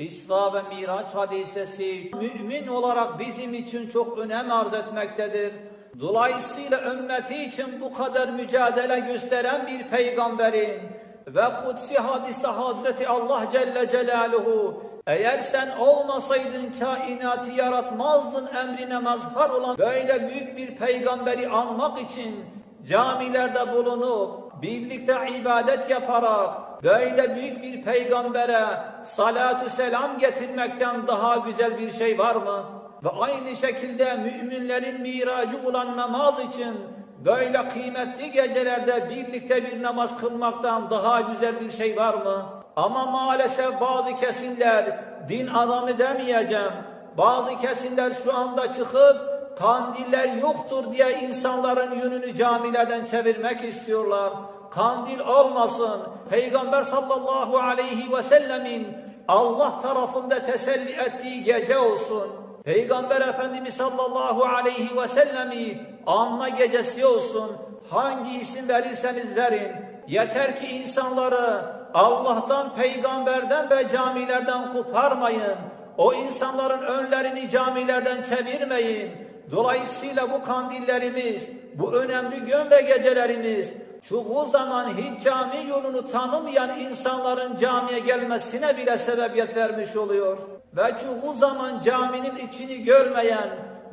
İsra ve Miraç hadisesi mümin olarak bizim için çok önem arz etmektedir. Dolayısıyla ümmeti için bu kadar mücadele gösteren bir peygamberin ve kutsi hadiste Hazreti Allah Celle Celaluhu eğer sen olmasaydın kainatı yaratmazdın emrine mazhar olan böyle büyük bir peygamberi anmak için camilerde bulunup birlikte ibadet yaparak böyle büyük bir peygambere salatu selam getirmekten daha güzel bir şey var mı? Ve aynı şekilde müminlerin miracı olan namaz için böyle kıymetli gecelerde birlikte bir namaz kılmaktan daha güzel bir şey var mı? Ama maalesef bazı kesimler din adamı demeyeceğim. Bazı kesimler şu anda çıkıp kandiller yoktur diye insanların yönünü camilerden çevirmek istiyorlar. Kandil olmasın. Peygamber sallallahu aleyhi ve sellemin Allah tarafında teselli ettiği gece olsun. Peygamber Efendimiz sallallahu aleyhi ve sellemi anma gecesi olsun. Hangi isim verirseniz verin. Yeter ki insanları Allah'tan, peygamberden ve camilerden koparmayın. O insanların önlerini camilerden çevirmeyin. Dolayısıyla bu kandillerimiz, bu önemli gün ve gecelerimiz, çoğu zaman hiç cami yolunu tanımayan insanların camiye gelmesine bile sebebiyet vermiş oluyor. Ve çoğu zaman caminin içini görmeyen,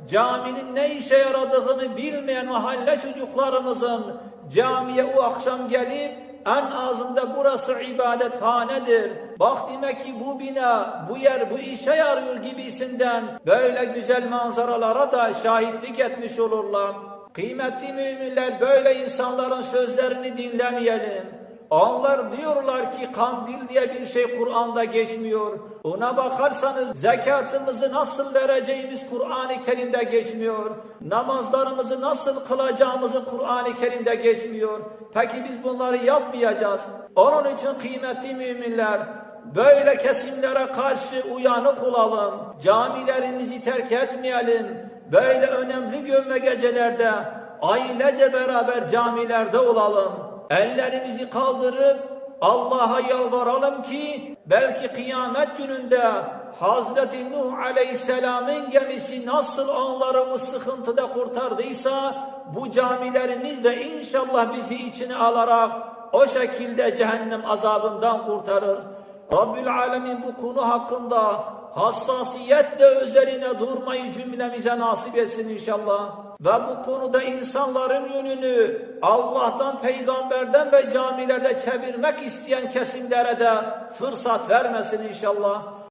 caminin ne işe yaradığını bilmeyen mahalle çocuklarımızın camiye o akşam gelip en azında burası ibadethanedir. Bak demek ki bu bina, bu yer bu işe yarıyor gibisinden böyle güzel manzaralara da şahitlik etmiş olurlar. Kıymetli müminler böyle insanların sözlerini dinlemeyelim. Onlar diyorlar ki kandil diye bir şey Kur'an'da geçmiyor. Ona bakarsanız zekatımızı nasıl vereceğimiz Kur'an-ı Kerim'de geçmiyor. Namazlarımızı nasıl kılacağımızı Kur'an-ı Kerim'de geçmiyor. Peki biz bunları yapmayacağız. Onun için kıymetli müminler böyle kesimlere karşı uyanık olalım. Camilerimizi terk etmeyelim. Böyle önemli ve gecelerde ailece beraber camilerde olalım. Ellerimizi kaldırıp Allah'a yalvaralım ki belki kıyamet gününde Hazreti Nuh Aleyhisselam'ın gemisi nasıl onları o sıkıntıda kurtardıysa bu camilerimiz de inşallah bizi içine alarak o şekilde cehennem azabından kurtarır. Rabbül Alemin bu konu hakkında hassasiyetle üzerine durmayı cümlemize nasip etsin inşallah. Ve bu konuda insanların yönünü Allah'tan, peygamberden ve camilerde çevirmek isteyen kesimlere de fırsat vermesin inşallah.